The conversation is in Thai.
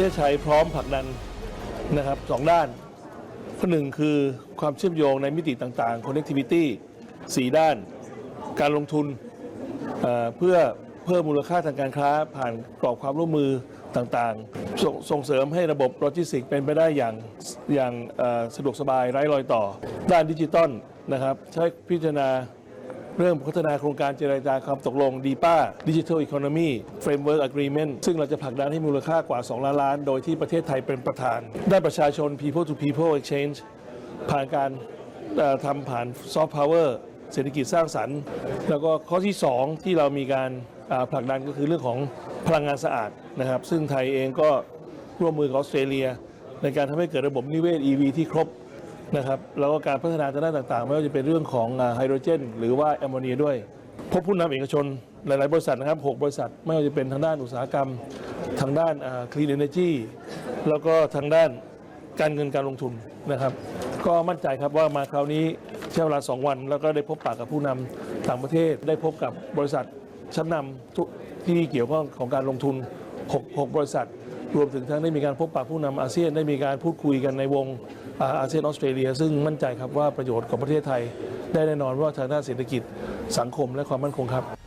เทศไทยพร้อมผลักดันนะครับสองด้านข้อหนึ่งคือความเชื่อมโยงในมิติต่างๆ connectivity สี่ด้าน การลงทุนเพื่อเพิ่มมูลค่าทางการค้าผ่านกรอบความร่วมมือต่างๆสส่งเสริมให้ระบบโลจิสติกส์เป็นไปได้อย่างอย่างสะดวกสบายไร้รอยต่อ ด้านดิจิตอลนะครับ ใช้พิจารณา เริ่มพัฒนาโครงการเจรจาความตกลงดีป้าดิจิทัลอีโคโนมีเฟรมเวิร์กอะกรีเมนต์ซึ่งเราจะผลักดันให้มูลค่ากว่า 2 ล้านล้าน โดยที่ประเทศไทยเป็นประธาน ได้ประชาชน people to people exchange ผ่านการทำผ่านซอฟต์พาวเวอร์เศรษฐกิจสร้างสรรค์ แล้วก็ข้อที่ 2 ที่เรามีการผลักดันก็คือเรื่องของพลังงานสะอาดนะครับ ซึ่งไทยเองก็ร่วมมือกับออสเตรเลีย ในการทำให้เกิดระบบนิเวศ EV ที่ครบ นะครับแล้วก็การพัฒนาทางด้านต่างๆ ไม่ว่าจะเป็นเรื่องของไฮโดรเจน หรือว่าแอมโมเนียด้วย พบผู้นำเอกชนหลายๆ บริษัทนะครับ6บริษัท ไม่ว่าจะเป็นทางด้านอุตสาหกรรม ทางด้านคลีนเอเนจีแล้วก็ทางด้านการเงินการลงทุนนะครับ ก็มั่นใจครับว่ามาคราวนี้ใช้เวลา 2 วัน แล้วก็ได้พบปะกับผู้นำต่างประเทศ ได้พบกับบริษัทชั้นนำที่เกี่ยวข้องของการลงทุน 6 6 บริษัท รวมถึงทั้งได้มีการพบปะผู้นำอาเซียนได้มีการพูดคุยกันในวงอาอาเซียนออสเตรเลีย ซึ่งมั่นใจครับว่าประโยชน์ของประเทศไทย ได้แน่นอนว่าทางด้านเศรษฐกิจสังคมและความมั่นคงครับ